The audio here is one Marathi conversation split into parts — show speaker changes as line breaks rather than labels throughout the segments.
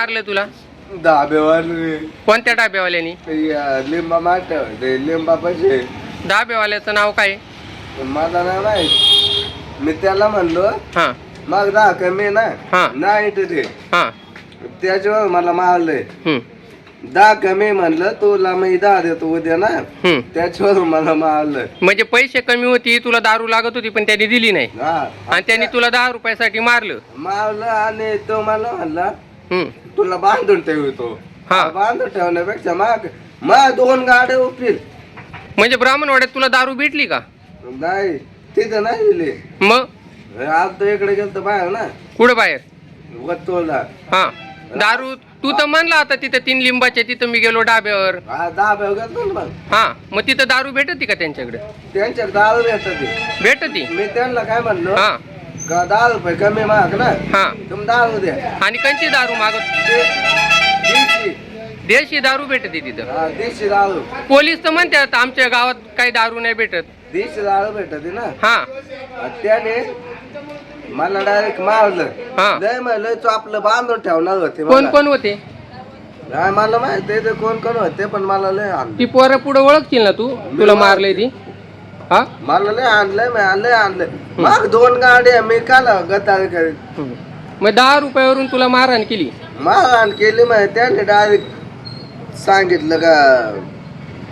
मारलं तुला?
धाब्यावर
कोणत्या डाब्यावाल्यानी
लिंबा माट लिंबा पैसे.
डाब्यावाल्याचं नाव काय?
मला नाही. माहीत मी त्याला म्हणलो
हां.
मग दहा कमी ना?
हा.
नाही तर ते.
हां.
त्याच्यावर मला मारलंय.
हं,
दहा कमी म्हणलं तुला मी दहा देतो उद्या ना. त्याच्यावर मला मारलं
म्हणजे पैसे कमी होती तुला दारू लागत होती पण त्यांनी दिली नाही.
हा.
आणि त्यांनी तुला दहा रुपयासाठी मारलं.
मारलं आणि तो मला म्हणला. तुला बांधून ठेवतो.
हा.
बांधून ठेवण्यापेक्षा मग मग दोन गाड्या उपील
म्हणजे ब्राह्मणवाड्यात तुला दारू भेटली का?
नाही तिथं नाही दिली.
मग?
आज तो इकडे गेलतो बाहेर ना.
कुठं बाहेर?
वत्तोला
हा. दारू तू तर म्हणला आता तिथं तीन लिंबाच्या तिथं मी गेलो डाब्यावर.
हा दहा बेव गेलतो ना मग.
हा मग तिथं दारू भेटती का त्यांच्याकडे?
त्यांच्या दारू येतात ते
भेटती?
मी त्यांना काय म्हणलो?
हा.
रुपये कमी माग ना?
हा.
तुम्ही दारू द्या
आणि कंची दारू मागत
ते दीडशे
देशी दारू भेटते तिथं.
हा दीडशे दारू.
पोलीस तर म्हणतात आमच्या गावात काही दारू नाही भेटत.
दीडशे दारू भेटत ना?
हा.
आणि त्याने मला डायरेक्ट मारलं.
हा.
लय म्हणलं तू आपलं बांधून ठेवणार होते
कोण
मला.
कोण होते?
नाही मला माहीत आहे ते कोण कोण होते पण मला लय आणलं
ती पोरं पुढे ओळखतील ना तू? तुला मारलंय ती? हा?
मला लय आणलंय मी लय आणलंय. मग दोन गाड्या मी काला गताळ करीत.
मग दहा रुपयावरून तुला मारहाण केली.
मारहाण केली मग त्याने डायरेक्ट सांगितलं का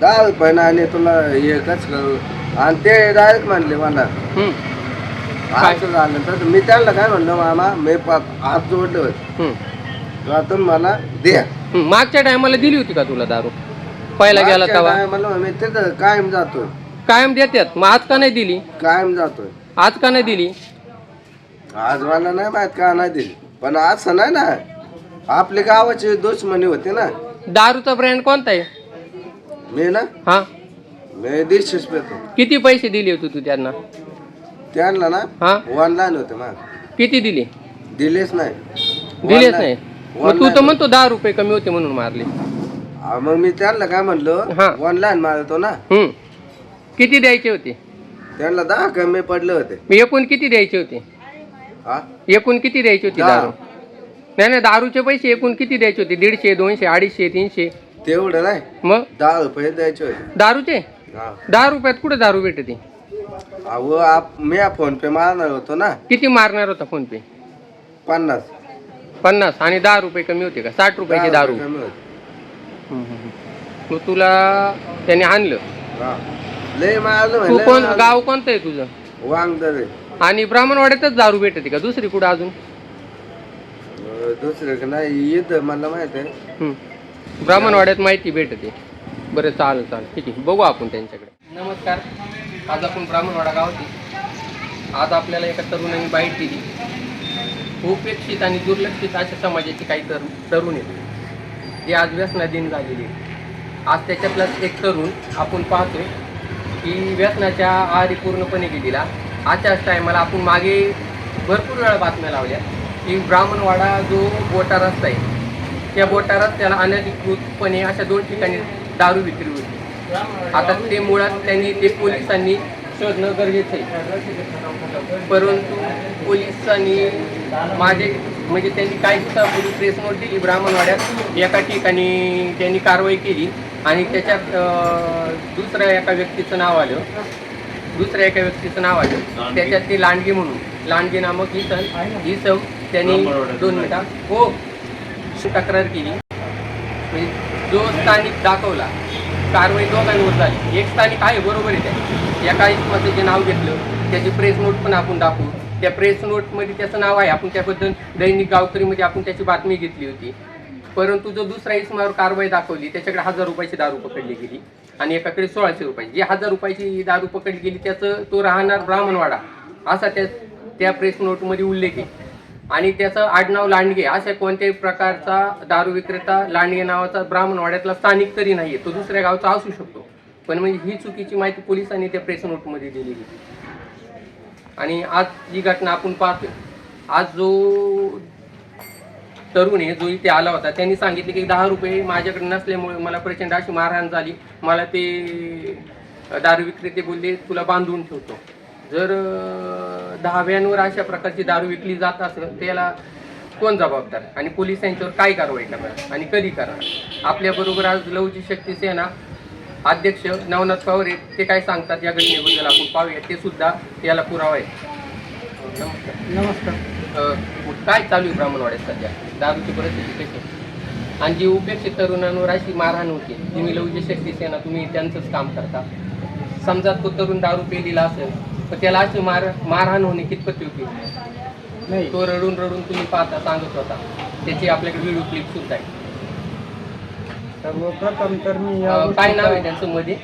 दहा रुपये ना आणि तुला हे कच करू. आणि ते डायरेक्ट म्हणले मला.
हम्म.
असं झालं. तर मी त्यांना काय म्हणलं मामा मी पा- हात जोडले होते.
हम्म.
तुम्ही मला द्या.
हम्म. मागच्या टायमाला दिली होती का तुला दारू? पहिला गेला
मागच्या
तेव्हा
टायमाला मी तिथं कायम जातोय
कायम देतात. मग आज का नाही दिली?
कायम जातोय.
आज का नाही दिली?
आज मला नाही माहीत का नाही दिली. पण असं नाही ना. आपल्या गावाची दुश्मनी होती ना.
दारूचा ब्रँड कोणता आहे?
मी ना?
हा.
मी दिशेच पेतो.
किती पैसे दिले होते तू त्यांना?
त्यांना ना?
हा.
ऑनलाईन होते मग
किती दिले?
दिलेच नाही.
दिलेच. नाही. मग तू तर म्हणतो दहा रुपये कमी होते म्हणून मारले.
हा, मग मी त्यांना काय म्हणलो?
हा.
ऑनलाईन मारतो ना?
हम्म. किती द्यायचे होते?
त्यांना दहा कमी पडले होते.
एकूण किती द्यायचे होते?
हा?
एकूण किती द्यायची होती
दहा.
दारू? नाही नाही दारूचे पैसे एकूण किती द्यायचे होते? दीडशे दोनशे अडीचशे तीनशे.
तेवढं नाही.
मग?
दहा रुपये द्यायचे होते.
दारूचे?
हा.
दहा रुपयात कुठे दारू भेटते?
अहो आप मी फोन पे मारणार होतो ना.
किती मारणार होता फोन पे
पन्नास.
पन्नास आणि दहा रुपये कमी होते का? साठ रुपयाची दारू.
कमी होते.
मग तुला त्याने आणलं.
हा. लय
तू कोण. गाव कोणतं आहे तुझं?
वांगदरे
आणि ब्राह्मणवाड्यातच दारू भेटते का? दुसरी कुठं अजून?
दुसरं का नाही इथं मला माहीत आहे.
ब्राह्मणवाड्यात माहिती भेटते. बरं चालेल चालेल. ठीक आहे. बघू आपण त्यांच्याकडे. नमस्कार. आज आपण ब्राह्मणवाडा गावात आज आपल्याला एका तरुणाने बाईट दिली. उपेक्षित आणि दुर्लक्षित अशा समाजाची काही तर तरुण आहेत. जे आज व्यसनाधीन झालेली आहेत. आज त्याच्यातलाच एक तरुण आपण पाहतोय. की व्यसनाच्या आधी पूर्णपणे गेलेला. आजच्याच टायमाला आपण मागे भरपूर वेळा बातम्या लावल्या की ब्राह्मणवाडा जो बोटा रस्ता आहे त्या बोटा रस्त्याला अनधिकृतपणे अशा दोन ठिकाणी दारू विक्री होती. आता ते मुळात त्यांनी ते पोलिसांनी शोधणं गरजेचं आहे. परंतु पोलिसांनी माझे म्हणजे त्यांनी काही दिवसापूर्वी प्रेस नोट दिली ब्राह्मणवाड्यात एका ठिकाणी त्यांनी कारवाई केली आणि त्याच्यात दुसऱ्या एका व्यक्तीचं नाव आलं. दुसऱ्या एका व्यक्तीचं नाव आलं. त्याच्यात ते लांडगे म्हणून. लांडगे नामक इसम इसम त्यांनी दोन मिनिटात हो तक्रार केली. म्हणजे जो स्थानिक दाखवला कारवाई दोघांवर झाली. एक स्थानिक आहे बरोबर आहे त्या. एका इसमाचं जे नाव घेतलं त्याची प्रेस नोट पण आपण दाखवू. त्या प्रेस नोटमध्ये त्याचं नाव आहे. आपण त्याबद्दल दैनिक गावकरीमध्ये आपण त्याची बातमी घेतली होती. परंतु जो दुसऱ्या इसमावर कारवाई दाखवली त्याच्याकडे हजार रुपयाची दारू पकडली गेली आणि एकाकडे सोळाशे रुपयाची. जी हजार रुपयाची दारू पकडली गेली त्याचं तो राहणार ब्राह्मणवाडा असा त्या त्या प्रेस नोटमध्ये उल्लेख आहे. आणि त्याचं आडनाव लांडगे अशा कोणत्याही प्रकारचा दारू विक्रेता लांडगे नावाचा ब्राह्मणवाड्यातला स्थानिक तरी नाही तो दुसऱ्या गावचा असू शकतो. पण म्हणजे ही चुकीची माहिती पोलिसांनी त्या प्रेस नोटमध्ये दिलेली आणि आज जी घटना आपण पाहतोय आज जो तरुण आहे जो इथे आला होता त्यांनी सांगितले की दहा रुपये माझ्याकडे नसल्यामुळे मला प्रचंड अशी मारहाण झाली. मला ते दारू विक्रेते बोलले तुला बांधून ठेवतो. जर दहाव्यांवर अशा प्रकारची दारू विकली जात असेल त्याला कोण जबाबदार आणि पोलीस यांच्यावर काय कारवाई करणार? आणि कधी करणार? आपल्याबरोबर आज लवची शक्ती सेना अध्यक्ष नवनाथ पवार आहेत ते काय सांगतात? या घटनेबद्दल आपण पाहूया. ते सुद्धा याला पुरावा आहे. नमस्कार. काय चालू आहे ब्राह्मणवाड्यात सध्या? दारूची परिस्थिती कशी? आणि जी उपेक्षित तरुणांवर अशी मारहाण होते तुम्ही लवची शक्ती सेना तुम्ही त्यांचंच काम करता. समजा तो तरुण दारू पेलेला असेल तर त्याला अशी मार मारहाण होणे कितपत योग्य
नाही.
तो रडून रडून तुम्ही पाहता सांगत होता. त्याची आपल्याकडे व्हिडिओ क्लिप सुद्धा आहे.
सर्वप्रथम तर मी या
अ, काय नाव आहे
गोष्टीचा-
त्यांचं मध्ये?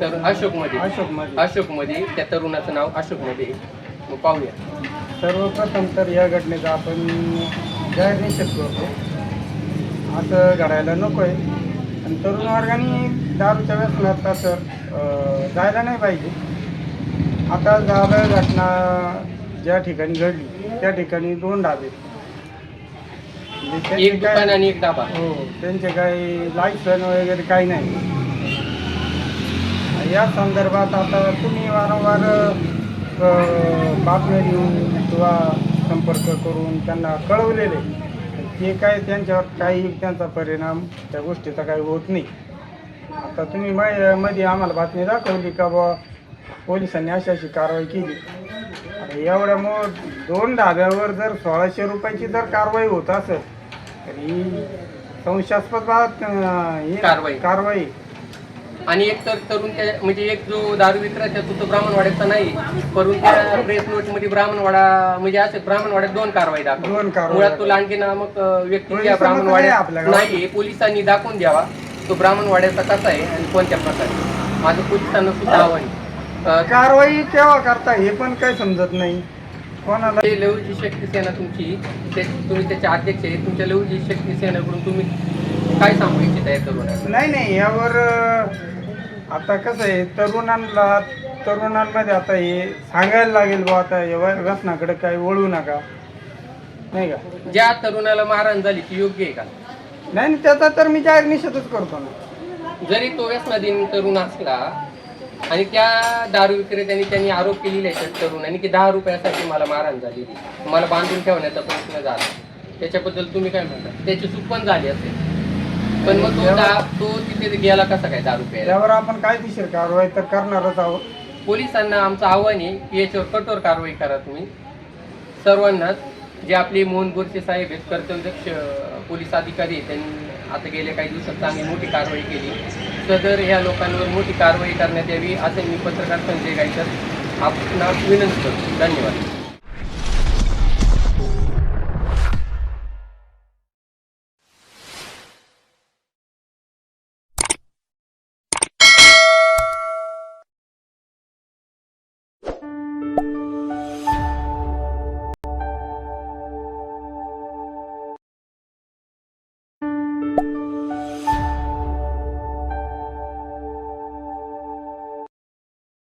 तर
अशोकमध्ये.
अशोकमध्ये. अशोकमध्ये. त्या तरुणाचं नाव अशोकमध्ये. आहे. मग पाहूया.
सर्वप्रथम तर या घटनेचा आपण जाहीर निषेध करतो. असं घडायला नको आहे आणि तरुण वर्गाने दारूच्या व्यसनात अं, जायला नाही पाहिजे. आता झालं घटना ज्या ठिकाणी घडली त्या ठिकाणी दोन डाबे
एक
काय-
दुकान आणि एक डाबा
हो त्यांचे काही लायसन वगैरे काही नाही. या संदर्भात आता तुम्ही वारंवार बातम्या देऊन किंवा संपर्क करून त्यांना कळवलेले. ते काय त्यांच्यावर काही त्यांचा परिणाम त्या गोष्टीचा काही होत नाही. आता तुम्ही मै- मध्ये आम्हाला बातमी दाखवली का बा पोलिसांनी अशी अशी कारवाई केली. एवढ्या मग दोन ढाब्यावर जर सोळाशे रुपयाची जर कारवाई होत असेल तर ही संशयास्पद अं, ही
कारवाई.
कारवाई.
आणि एक तर तरुण त्या म्हणजे एक जो दारू विक्रेता तो तो ब्राह्मणवाड्याचा नाही. परंतु त्या प्रेस नोटमध्ये ब्राह्मणवाडा म्हणजे असे ब्राह्मणवाड्यात दोन कारवाई दाखव
दोन कारवाई
मुळात तो लांडगे नामक अ, व्यक्ती त्या
नाही
ब्राह्मणवाड्यात
आपल्या गावात.
नाही पोलिसांनी दाखवून द्यावा. तो ब्राह्मणवाड्याचा कसा आहे आणि कोणत्या प्रकारे? माझं पोलिसांना सुद्धा आव्हान आहे.
कारवाई केव्हा करता? हे पण काही समजत नाही. कोणाला
ते लवजी शक्ती सेना तुमची ते तुम्ही त्याचे अध्यक्ष आहे तुमच्या लवजी शक्ती सेनेकडून तुम्ही काय सांगू इच्छिता या तरुणांना
नाही नाही यावर आता कसं आहे तरुणांना तरुणांमध्ये आता हे सांगायला लागेल बुवा आता या व्य- व्यसनाकडे काही वळू नका. नाही का?
ज्या तरुणाला मारहाण झाली ती योग्य आहे का?
नाही नाही, त्याचा तर मी जाहीर निषेधच करतो ना.
जरी तो व्यसनाधीन तरुण असला आणि त्या दारू विक्रेत्यांनी त्यांनी आरोप केलेले आहेत तरुणांनी की दहा रुपयासाठी मला मारहाण झाली. मला बांधून ठेवण्याचा प्रयत्न झाला. त्याच्याबद्दल तुम्ही काय म्हणता? त्याची चूक पण झाली असेल. पण मग तो दा- तो तिथे गेला कसा काय दारू प्यायला?
त्यावर आपण कायदेशीर कारवाई तर करणारच आहोत.
पोलिसांना आमचं आव्हान आहे की याच्यावर कठोर कारवाई करा तुम्ही. सर्वांनाच जे आपले मोहन बोरसे साहेब आहेत कर्तव्यदक्ष अं, पोलीस अधिकारी आहेत त्यांनी आता गेल्या काही दिवसात चांगली मोठी कारवाई केली. सदर ह्या लोकांवर मोठी कारवाई करण्यात यावी असे मी पत्रकार संजय गायकर आपणास विनंती करतो. धन्यवाद.